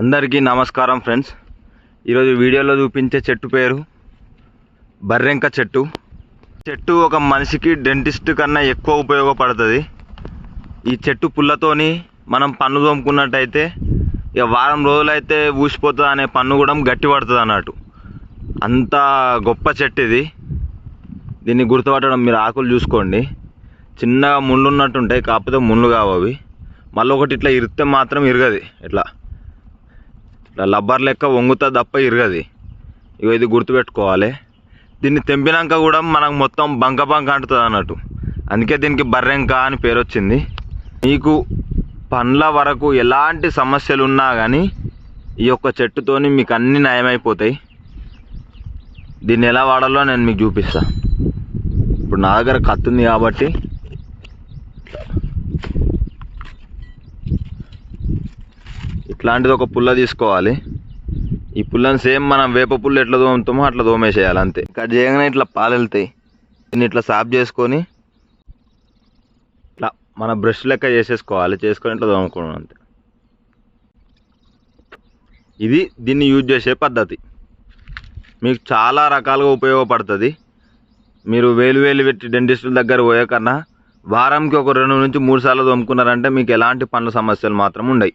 అందరికీ నమస్కారం ఫ్రెండ్స్. ఈరోజు వీడియోలో చూపించే చెట్టు పేరు బర్రెంక చెట్టు. చెట్టు ఒక మనిషికి డెంటిస్ట్ కన్నా ఎక్కువ ఉపయోగపడుతుంది. ఈ చెట్టు పుల్లతోని మనం పన్ను తోముకున్నట్టయితే ఇక వారం రోజులైతే ఊసిపోతుంది అనే పన్ను కూడా గట్టి పడుతుంది అన్నట్టు. అంత గొప్ప చెట్టు ఇది. దీన్ని గుర్తుపట్టడం మీరు ఆకులు చూసుకోండి. చిన్నగా ముళ్ళు ఉన్నట్టు ఉంటాయి కాకపోతే ముళ్ళు కావు అవి. మళ్ళీ ఒకటి ఇట్లా ఇరితే మాత్రం ఇరగది ఇట్లా లబ్బర్ లెక్క వంగుతా తప్ప ఇరగది. ఇగో ఇది గుర్తుపెట్టుకోవాలి. దీన్ని తెంపినాక కూడా మనకు మొత్తం బంక బంక అంటుంది అన్నట్టు. అందుకే దీనికి బర్రెంక అని పేరు వచ్చింది. మీకు పండ్ల వరకు ఎలాంటి సమస్యలు ఉన్నా కానీ ఈ యొక్క చెట్టుతోని మీకు అన్ని నయమైపోతాయి. దీన్ని ఎలా వాడాలో నేను మీకు చూపిస్తాను ఇప్పుడు నా దగ్గర కత్తుంది కాబట్టి ఇట్లాంటిది ఒక పుల్ల తీసుకోవాలి. ఈ పుల్లని సేమ్ మనం వేప పుల్ల ఎట్లా తోముతామో అట్లా తోమేసేయాలి అంతే. కట్ చేయగానే ఇట్లా పాలు వెళ్తాయి దీన్ని ఇట్లా సాఫ్ చేసుకొని ఇట్లా మన బ్రష్ లెక్క చేసేసుకోవాలి చేసుకొని ఇట్లా తోముకోవడం అంతే. ఇది దీన్ని యూజ్ చేసే పద్ధతి. మీకు చాలా రకాలుగా ఉపయోగపడుతుంది. మీరు వేలు వేలు పెట్టి డెంటిస్టుల దగ్గర పోయే కన్నా వారంకి ఒక రెండు నుంచి మూడు సార్లు తోముకున్నారంటే మీకు ఎలాంటి పనుల సమస్యలు మాత్రం ఉండవు